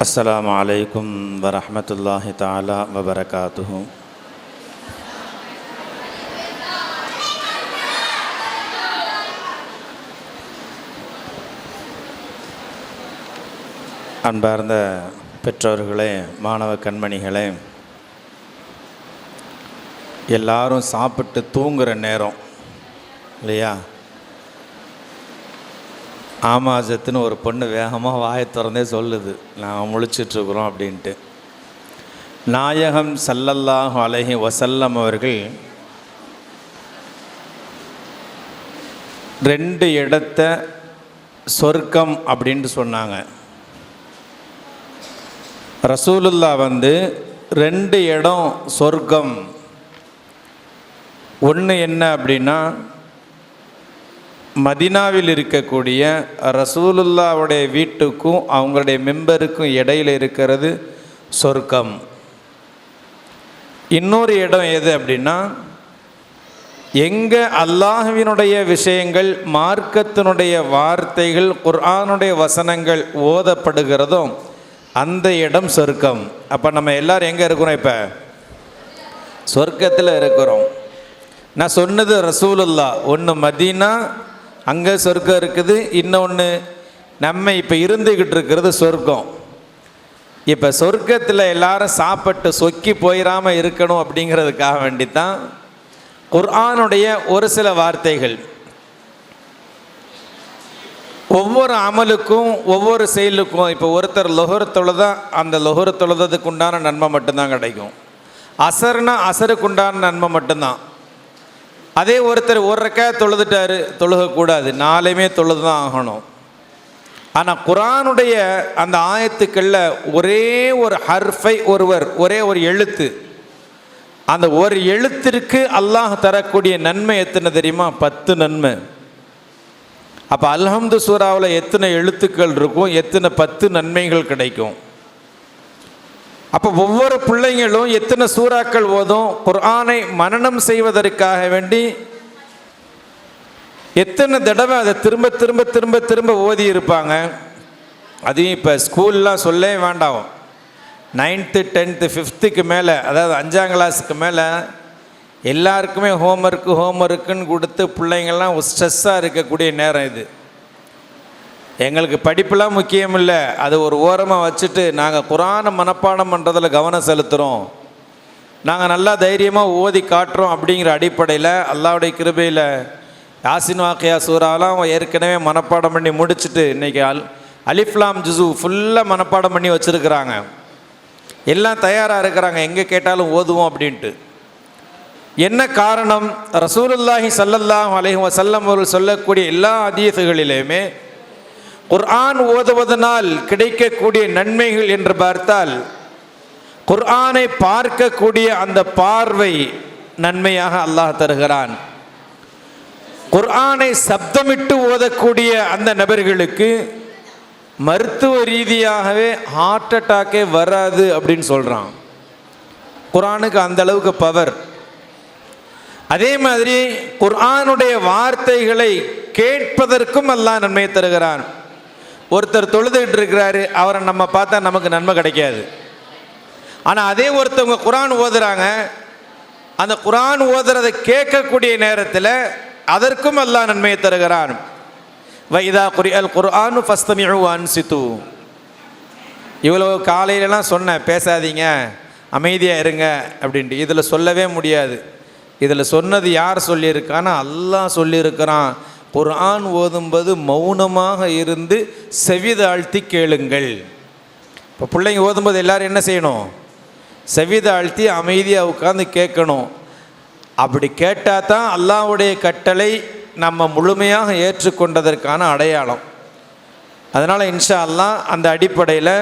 السلام عليكم ورحمة الله تعالى وبركاته அன்பார்ந்த பெற்றோர்களே மாணவ கண்மணிகளே எல்லாரும் சாப்பிட்டு தூங்குகிற நேரம் இல்லையா ஆமாஜத்துன்னு ஒரு பொண்ணு வேகமாக வாயை திறந்தே சொல்லுது. நான் முழிச்சிட்ருக்குறோம் அப்படின்ட்டு. நாயகம் சல்லல்லாஹு அலஹி வசல்லம் அவர்கள் ரெண்டு இடத்த சொர்க்கம் அப்படின்ட்டு சொன்னாங்க. ரசூலுல்லா வந்து ரெண்டு இடம் சொர்க்கம். ஒன்று என்ன அப்படின்னா மதினாவில் இருக்கக்கூடிய ரசூலுல்லாவுடைய வீட்டுக்கும் அவங்களுடைய மெம்பருக்கும் இடையில் இருக்கிறது சொர்க்கம். இன்னொரு இடம் எது அப்படின்னா எங்கே அல்லாஹுவினுடைய விஷயங்கள் மார்க்கத்தினுடைய வார்த்தைகள் குர்ஆனுடைய வசனங்கள் ஓதப்படுகிறதோ அந்த இடம் சொர்க்கம். அப்போ நம்ம எல்லாரும் எங்கே இருக்கிறோம் இப்போ? சொர்க்கத்தில் இருக்கிறோம். நான் சொன்னது ரசூலுல்லா ஒன்று மதீனா அங்கே சொர்க்கம் இருக்குது இன்னொன்று நம்ம இப்போ இருந்துக்கிட்டு இருக்கிறது சொர்க்கம். இப்போ சொர்க்கத்தில் எல்லாரும் சாப்பிட்டு சொக்கி போயிடாமல் இருக்கணும் அப்படிங்கிறதுக்காக வேண்டி தான் குர்ஆனுடைய ஒரு சில வார்த்தைகள். ஒவ்வொரு அமலுக்கும் ஒவ்வொரு செயலுக்கும் இப்போ ஒருத்தர் லொஹர் தொழுதா அந்த லொஹர் தொழுததுக்கு உண்டான நன்மை மட்டும்தான் கிடைக்கும். அசர்னா அசருக்கு உண்டான நன்மை மட்டும்தான். அதே ஒருத்தர் ஒரு ரெக்கா தொழுதுட்டாரு தொழுகக்கூடாது. நாளையுமே தொழுது தான் ஆகணும். ஆனால் குரானுடைய அந்த ஆயத்துக்களில் ஒரே ஒரு ஹர்ஃபை ஒருவர் ஒரே ஒரு எழுத்து. அந்த ஒரு எழுத்திற்கு அல்லாஹ் தரக்கூடிய நன்மை எத்தனை தெரியுமா? பத்து நன்மை. அப்போ அல்ஹம்து சூறாவில் எத்தனை எழுத்துக்கள் இருக்கும்? எத்தனை பத்து நன்மைகள் கிடைக்கும்? அப்போ ஒவ்வொரு பிள்ளைங்களும் எத்தனை சூறாக்கள் ஓதும்? குர்ஆனை மனனம் செய்வதற்காக வேண்டி எத்தனை தடவை அதை திரும்ப திரும்ப திரும்ப திரும்ப ஓதி இருப்பாங்க? அதையும் இப்போ ஸ்கூல்லாம் சொல்லவே வேண்டாம். நைன்த்து டென்த்து ஃபிஃப்த்துக்கு மேலே அதாவது அஞ்சாம் கிளாஸுக்கு மேலே எல்லாருக்குமே ஹோம் ஒர்க்குன்னு கொடுத்து பிள்ளைங்கள்லாம் ஸ்ட்ரெஸ்ஸாக இருக்கக்கூடிய நேரம் இது. எங்களுக்கு படிப்புலாம் முக்கியம் இல்லை அது ஒரு ஓரமாக வச்சுட்டு நாங்கள் குரானை மனப்பாடம் பண்ணுறதில் கவனம் செலுத்துகிறோம் நாங்கள் நல்லா தைரியமாக ஓதி காட்டுறோம் அப்படிங்கிற அடிப்படையில் அல்லாவுடைய கிருபையில் யாசின் வாக்கியா சூறாலாம் ஏற்கனவே மனப்பாடம் பண்ணி முடிச்சுட்டு இன்றைக்கி அல் அலிஃப்லாம் ஜுசு ஃபுல்லாக மனப்பாடம் பண்ணி வச்சுருக்கிறாங்க. எல்லாம் தயாராக இருக்கிறாங்க. எங்கே கேட்டாலும் ஓதுவோம் அப்படின்ட்டு. என்ன காரணம்? ரசூலுல்லாஹி சல்லல்லாஹ் அலைஹி வசல்லம் அவர்கள் சொல்லக்கூடிய எல்லா அதீசுகளிலுமே குர்ஆன் ஓதுவதனால் கிடைக்கக்கூடிய நன்மைகள் என்று பார்த்தால் குர்ஆனை பார்க்கக்கூடிய அந்த பார்வை நன்மையாக அல்லாஹ் தருகிறான். குர்ஆனை சப்தமிட்டு ஓதக்கூடிய அந்த நபர்களுக்கு மருத்துவ ரீதியாகவே ஹார்ட் அட்டாக்கே வராது அப்படின்னு சொல்கிறான் குர்ஆனுக்கு அந்த அளவுக்கு பவர் அதே மாதிரி குர்ஆனுடைய வார்த்தைகளை கேட்பதற்கும் அல்லாஹ் நன்மை தருகிறான். ஒருத்தர் தொழுதுகிட்டு இருக்கிறாரு அவரை நம்ம பார்த்தா நமக்கு நன்மை கிடைக்காது. ஆனால் அதே ஒருத்தவங்க குரான் ஓதுறாங்க. அந்த குரான் ஓதுறதை கேட்கக்கூடிய நேரத்தில் அதற்கும் அல்லாஹ் நன்மையை தருகிறான். வைதா குரி அல் குர்ஆனு ஃபஸ்தமிழுவான் அன்சித்து இவ்வளோ காலையிலலாம் சொன்னேன் பேசாதீங்க அமைதியாக இருங்க அப்படின்ட்டு. இதில் சொல்லவே முடியாது. இதில் சொன்னது யார் சொல்லியிருக்கான்னா அல்லாஹ் சொல்லியிருக்கிறான். குர்ஆன் ஓதும்போது மௌனமாக இருந்து செவிதாழ்த்தி கேளுங்கள். இப்போ பிள்ளைங்க ஓதும்போது எல்லோரும் என்ன செய்யணும்? செவிதாழ்த்தி அமைதியாக உட்காந்து கேட்கணும். அப்படி கேட்டால் தான் அல்லாவுடைய கட்டளை நம்ம முழுமையாக ஏற்றுக்கொண்டதற்கான அடையாளம். அதனால் இன்ஷா அல்லாஹ் அந்த அடிப்படையில்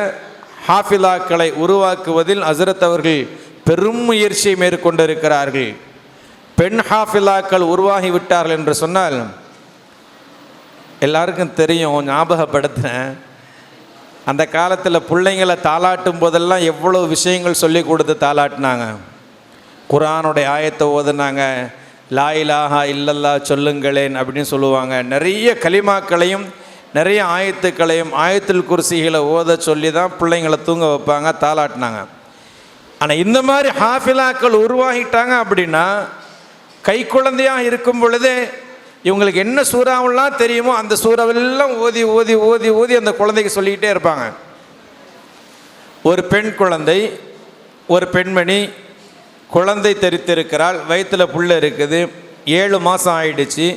ஹாஃபிலாக்களை உருவாக்குவதில் அசரத் அவர்கள் பெரும் முயற்சியை மேற்கொண்டிருக்கிறார்கள். பெண் ஹாஃபிலாக்கள் உருவாகி விட்டார்கள் என்று சொன்னால் எல்லாருக்கும் தெரியும் ஞாபகப்படுத்துகிறேன் அந்த காலத்தில் பிள்ளைங்களை தாளாட்டும் போதெல்லாம் எவ்வளோ விஷயங்கள் சொல்லி கொடுத்து தாளாட்டினாங்க. குரானுடைய ஆயத்தை ஓதுனாங்க. லா இலாஹா இல்லல்லா சொல்லுங்களேன் அப்படின்னு சொல்லுவாங்க. நிறைய கலிமாக்களையும் நிறைய ஆயத்துக்களையும் ஆயத்தில் குர்சிகளை ஓத சொல்லி தான் பிள்ளைங்களை தூங்க வைப்பாங்க தாளாட்டினாங்க. ஆனால் இந்த மாதிரி ஹாஃபிலாக்கள் உருவாகிட்டாங்க அப்படின்னா கை குழந்தையாக இருக்கும் பொழுதே இவங்களுக்கு என்ன சூறாவெல்லாம் தெரியுமோ அந்த சூறாவெல்லாம் ஓதி ஓதி ஓதி ஓதி அந்த குழந்தைக்கு சொல்லிக்கிட்டே இருப்பாங்க. ஒரு பெண் குழந்தை ஒரு பெண்மணி குழந்தை தெரித்திருக்கிறாள் வயிற்றில் புள்ள இருக்குது ஏழு மாதம் ஆயிடுச்சு.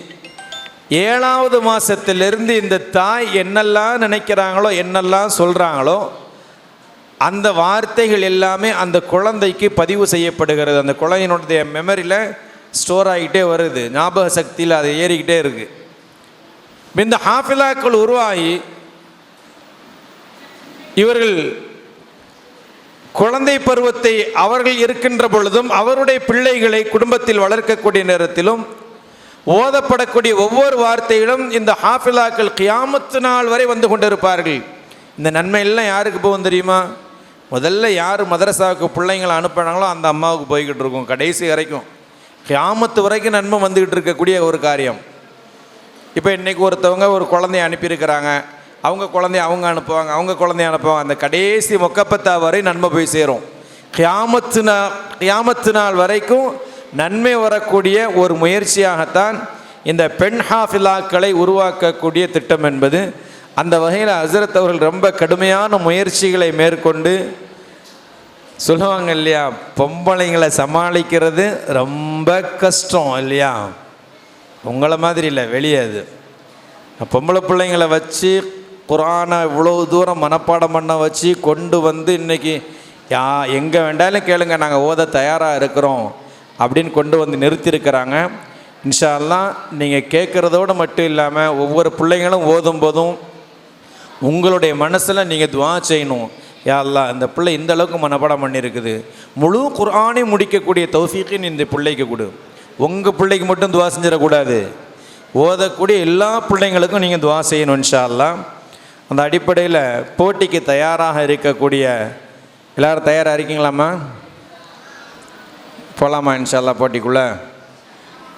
ஏழாவது மாதத்திலிருந்து இந்த தாய் என்னெல்லாம் நினைக்கிறாங்களோ என்னெல்லாம் சொல்கிறாங்களோ அந்த வார்த்தைகள் எல்லாமே அந்த குழந்தைக்கு பதிவு செய்யப்படுகிறது. அந்த குழந்தையினுடைய மெமரியில் ஸ்டோர் ஆகிட்டே வருது. ஞாபக சக்தியில் அது ஏறிக்கிட்டே இருக்கு. இந்த ஹாஃபிலாக்கள் உருவாகி இவர்கள் குழந்தை பருவத்தை அவர்கள் இருக்கின்ற பொழுதும் அவருடைய பிள்ளைகளை குடும்பத்தில் வளர்க்கக்கூடிய நேரத்திலும் ஓதப்படக்கூடிய ஒவ்வொரு வார்த்தையிலும் இந்த ஹாஃபிலாக்கள் கியாமத்து நாள் வரை வந்து கொண்டிருப்பார்கள். இந்த நன்மையெல்லாம் யாருக்கு போகும் தெரியுமா? முதல்ல யார் மதரசாவுக்கு பிள்ளைங்களை அனுப்புனாங்களோ அந்த அம்மாவுக்கு போய்கிட்டு இருக்கும். கடைசி வரைக்கும். கியாமத்து வரைக்கும் நன்மை வந்துக்கிட்டு இருக்கக்கூடிய ஒரு காரியம். இப்போ இன்றைக்கி ஒருத்தவங்க ஒரு குழந்தைய அனுப்பியிருக்கிறாங்க. அவங்க குழந்தைய அவங்க அனுப்புவாங்க அவங்க குழந்தைய அனுப்புவாங்க. அந்த கடைசி மொக்கப்பத்தா வரை நன்மை போய் சேரும். கியாமத்து நாள் கியாமத்து நாள் வரைக்கும் நன்மை வரக்கூடிய ஒரு முயற்சியாகத்தான் இந்த பெண் ஹாஃபிலாக்களை உருவாக்கக்கூடிய திட்டம் என்பது. அந்த வகையில் ஹசரத் அவர்கள் ரொம்ப கடுமையான முயற்சிகளை மேற்கொண்டு சொல்லுவாங்க இல்லையா பொம்பளைங்களை சமாளிக்கிறது ரொம்ப கஷ்டம் இல்லையா? உங்களை மாதிரி இல்லை வெளியே அது. பொம்பளை பிள்ளைங்களை வச்சு குரானை இவ்வளோ தூரம் மனப்பாடம் பண்ண வச்சு கொண்டு வந்து இன்னைக்கு யா எங்கே வேண்டாலும் கேளுங்க நாங்கள் ஓத தயாராக இருக்கிறோம் அப்படின்னு கொண்டு வந்து நிறுத்தியிருக்கிறாங்க. இன்ஷால்லாம் நீங்கள் கேட்குறதோடு மட்டும் இல்லாமல் ஒவ்வொரு பிள்ளைங்களும் ஓதும் போதும் உங்களுடைய மனசில் நீங்கள் துவா செய்யணும். யா அல்லாஹ் இந்த பிள்ளை இந்த அளவுக்கு மனப்பாடம் பண்ணியிருக்குது. முழு குரானே முடிக்கக்கூடிய தௌஃபீக்கின் இந்த பிள்ளைக்கு கொடு. உங்கள் பிள்ளைக்கு மட்டும் துவா செஞ்சிடக்கூடாது. ஓதக்கூடிய எல்லா பிள்ளைங்களுக்கும் நீங்கள் துவா செய்யணும் இன்ஷா அல்லா அந்த அடிப்படையில் போட்டிக்கு தயாராக இருக்கக்கூடிய எல்லாரும் தயாராக இருக்கீங்களாம்மா? போகலாமா இன்ஷா போட்டிக்குள்ளே?